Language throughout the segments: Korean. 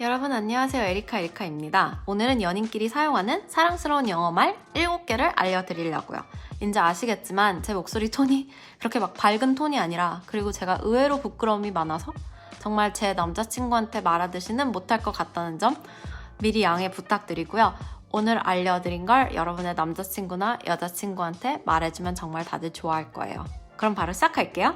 여러분 안녕하세요. 에리카 에리카입니다. 오늘은 연인끼리 사용하는 사랑스러운 영어 말 7개를 알려드리려고요. 이제 아시겠지만 제 목소리 톤이 그렇게 막 밝은 톤이 아니라 그리고 제가 의외로 부끄러움이 많아서 정말 제 남자친구한테 말하듯이는 못할 것 같다는 점 미리 양해 부탁드리고요. 오늘 알려드린 걸 여러분의 남자친구나 여자친구한테 말해주면 정말 다들 좋아할 거예요. 그럼 바로 시작할게요.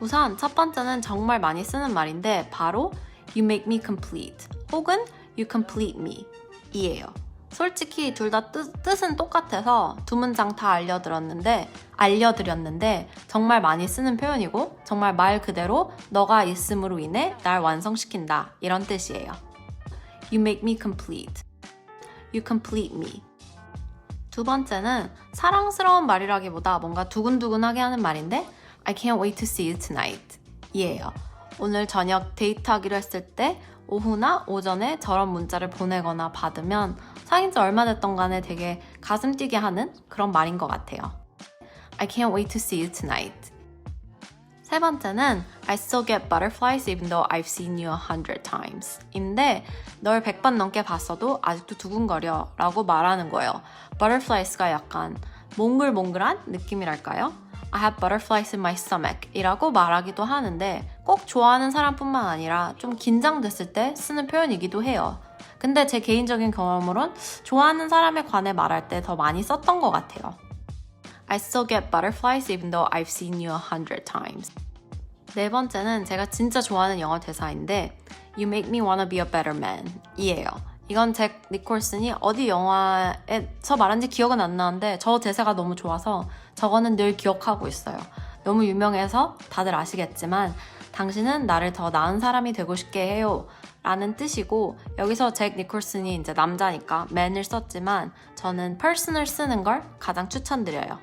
우선 첫 번째는 정말 많이 쓰는 말인데 바로 You make me complete 혹은 You complete me 이에요. 솔직히 둘 다 뜻은 똑같아서 두 문장 다 알려드렸는데 알려드렸는데 정말 많이 쓰는 표현이고 정말 말 그대로 너가 있음으로 인해 날 완성시킨다 이런 뜻이에요. You make me complete. You complete me. 두 번째는 사랑스러운 말이라기보다 뭔가 두근두근하게 하는 말인데 I can't wait to see you tonight 이에요. 오늘 저녁 데이트하기로 했을 때 오후나 오전에 저런 문자를 보내거나 받으면 사귄 지 얼마 됐던 간에 되게 가슴 뛰게 하는 그런 말인 것 같아요. I can't wait to see you tonight. 세 번째는 I still get butterflies even though I've seen you a hundred times. 인데 널 100번 넘게 봤어도 아직도 두근거려 라고 말하는 거예요. butterflies가 약간 몽글몽글한 느낌이랄까요? I have butterflies in my stomach 이라고 말하기도 하는데 꼭 좋아하는 사람뿐만 아니라 좀 긴장됐을 때 쓰는 표현이기도 해요. 근데 제 개인적인 경험으론 좋아하는 사람에 관해 말할 때 더 많이 썼던 것 같아요. I still get butterflies even though I've seen you a hundred times. 네 번째는 제가 진짜 좋아하는 영어 대사인데 You make me wanna be a better man 이에요. 이건 잭 니콜슨이 어디 영화에서 말한지 기억은 안 나는데 저 대사가 너무 좋아서 저거는 늘 기억하고 있어요. 너무 유명해서 다들 아시겠지만 당신은 나를 더 나은 사람이 되고 싶게 해요. 라는 뜻이고 여기서 잭 니콜슨이 이제 남자니까 man을 썼지만 저는 person을 쓰는 걸 가장 추천드려요.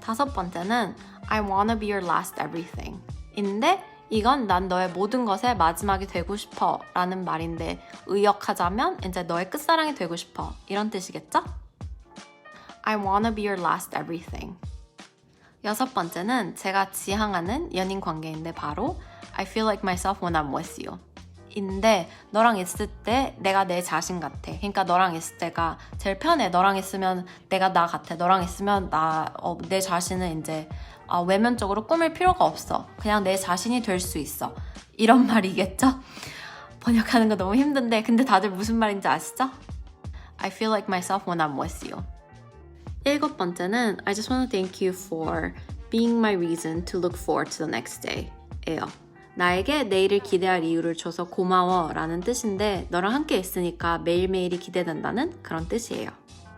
다섯 번째는 I wanna be your last everything. 인데 이건 난 너의 모든 것의 마지막이 되고 싶어 라는 말인데 의역하자면 이제 너의 끝사랑이 되고 싶어 이런 뜻이겠죠? I wanna be your last everything. 여섯 번째는 제가 지향하는 연인 관계인데 바로 I feel like myself when I'm with you. 인데 너랑 있을 때 내가 내 자신 같아. 그러니까 너랑 있을 때가 제일 편해. 너랑 있으면 내가 나 같아. 너랑 있으면 나내 자신은 이제 어, 외면적으로 꾸밀 필요가 없어. 그냥 내 자신이 될 수 있어. 이런 말이겠죠? 번역하는 거 너무 힘든데 근데 다들 무슨 말인지 아시죠? I feel like myself when I'm with you. 일곱 번째는 I just want to thank you for being my reason to look forward to the next day. 예요. 나에게 내일을 기대할 이유를 줘서 고마워 라는 뜻인데 너랑 함께 있으니까 매일매일이 기대된다는 그런 뜻이에요.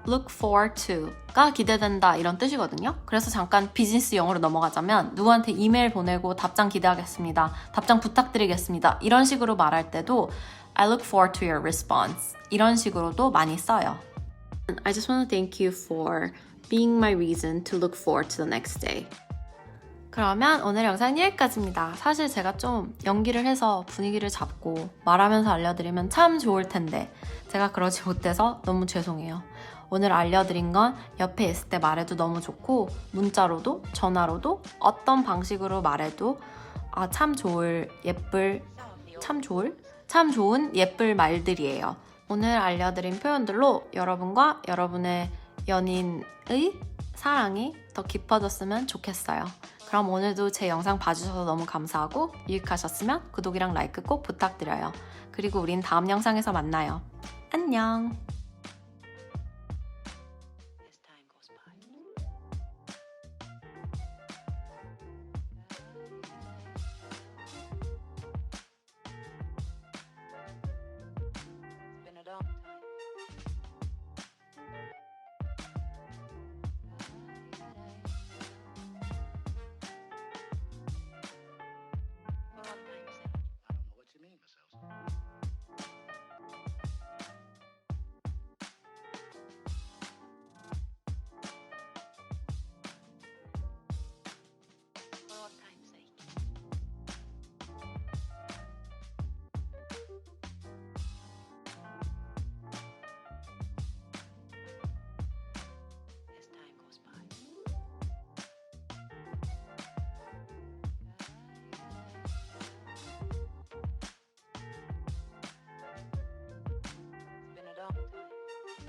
look forward to가 기대된다 이런 뜻이거든요. 그래서 잠깐 비즈니스 영어로 넘어가자면 누구한테 이메일 보내고 답장 기대하겠습니다. 답장 부탁드리겠습니다. 이런 식으로 말할 때도 I look forward to your response 이런 식으로도 많이 써요. I just want to thank you for being my reason to look forward to the next day. 그러면 오늘 영상은 여기까지입니다. 사실 제가 좀 연기를 해서 분위기를 잡고 말하면서 알려드리면 참 좋을 텐데 제가 그러지 못해서 너무 죄송해요. 오늘 알려드린 건 옆에 있을 때 말해도 너무 좋고 문자로도 전화로도 어떤 방식으로 말해도 아, 참 좋을 예쁠 참 좋을 참 좋은 예쁠 말들이에요. 오늘 알려드린 표현들로 여러분과 여러분의 연인의 사랑이 더 깊어졌으면 좋겠어요. 그럼 오늘도 제 영상 봐주셔서 너무 감사하고 유익하셨으면 구독이랑 라이크 꼭 부탁드려요. 그리고 우린 다음 영상에서 만나요. 안녕!